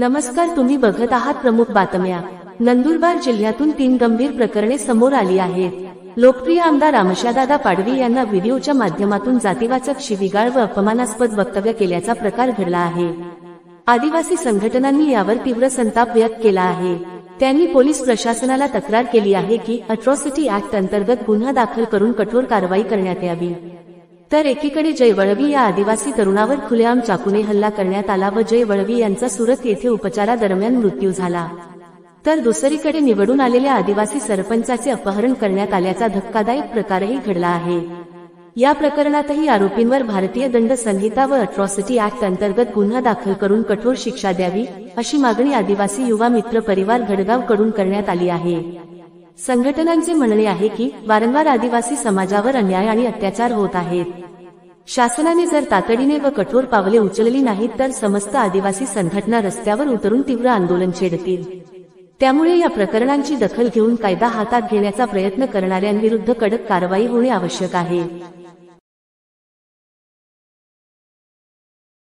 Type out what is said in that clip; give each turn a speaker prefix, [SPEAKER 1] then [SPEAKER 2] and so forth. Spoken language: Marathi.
[SPEAKER 1] नमस्कार तुम्ही बघत आहात प्रमुख बातम्या. नंदुरबार जिल्ह्यातून तीन गंभीर प्रकरणे समोर आली आहेत. लोकप्रिय आमदार रामशादादा पाडवी यांना व्हिडिओच्या माध्यमातून जातीवाचक शिवीगाळ व अपमानास्पद वक्तव्य केल्याचा प्रकार घडला आहे. आदिवासी संघटनांनी यावर तीव्र संताप व्यक्त केला आहे. त्यांनी पोलीस प्रशासनाला तक्रार केली आहे की अट्रॉसिटी ऍक्ट अंतर्गत गुन्हा दाखल करून कठोर कारवाई करण्यात यावी. तर एकीकडे जय वळवी या आदिवासी तरुणावर खुलेआम चाकूने हल्ला करण्यात आला व जय वळवी यांचा सुरत येथे उपचारादरम्यान मृत्यू झाला. तर दुसरीकडे निवडून आलेल्या आदिवासी सरपंचाचे अपहरण करण्यात आल्याचा धक्कादायक प्रकारही घडला आहे. या प्रकरणातही आरोपींवर भारतीय दंड संहिता व अट्रॉसिटी ऍक्ट अंतर्गत गुन्हा दाखल करून कठोर शिक्षा द्यावी अशी मागणी आदिवासी युवा मित्र परिवार घडगावकडून करण्यात आली आहे. संघटनांचे म्हणणे आहे की वारंवार आदिवासी समाजावर अन्याय आणि अत्याचार होत आहेत. शासनाने जर तातडीने व कठोर पावले उचलली नाहीत तर समस्त आदिवासी संघटना रस्त्यावर उतरून तीव्र आंदोलन छेडतील. त्यामुळे या प्रकरणांची दखल घेऊन कायदा हातात घेण्याचा प्रयत्न करणाऱ्यांविरुद्ध कडक कारवाई होणे आवश्यक आहे.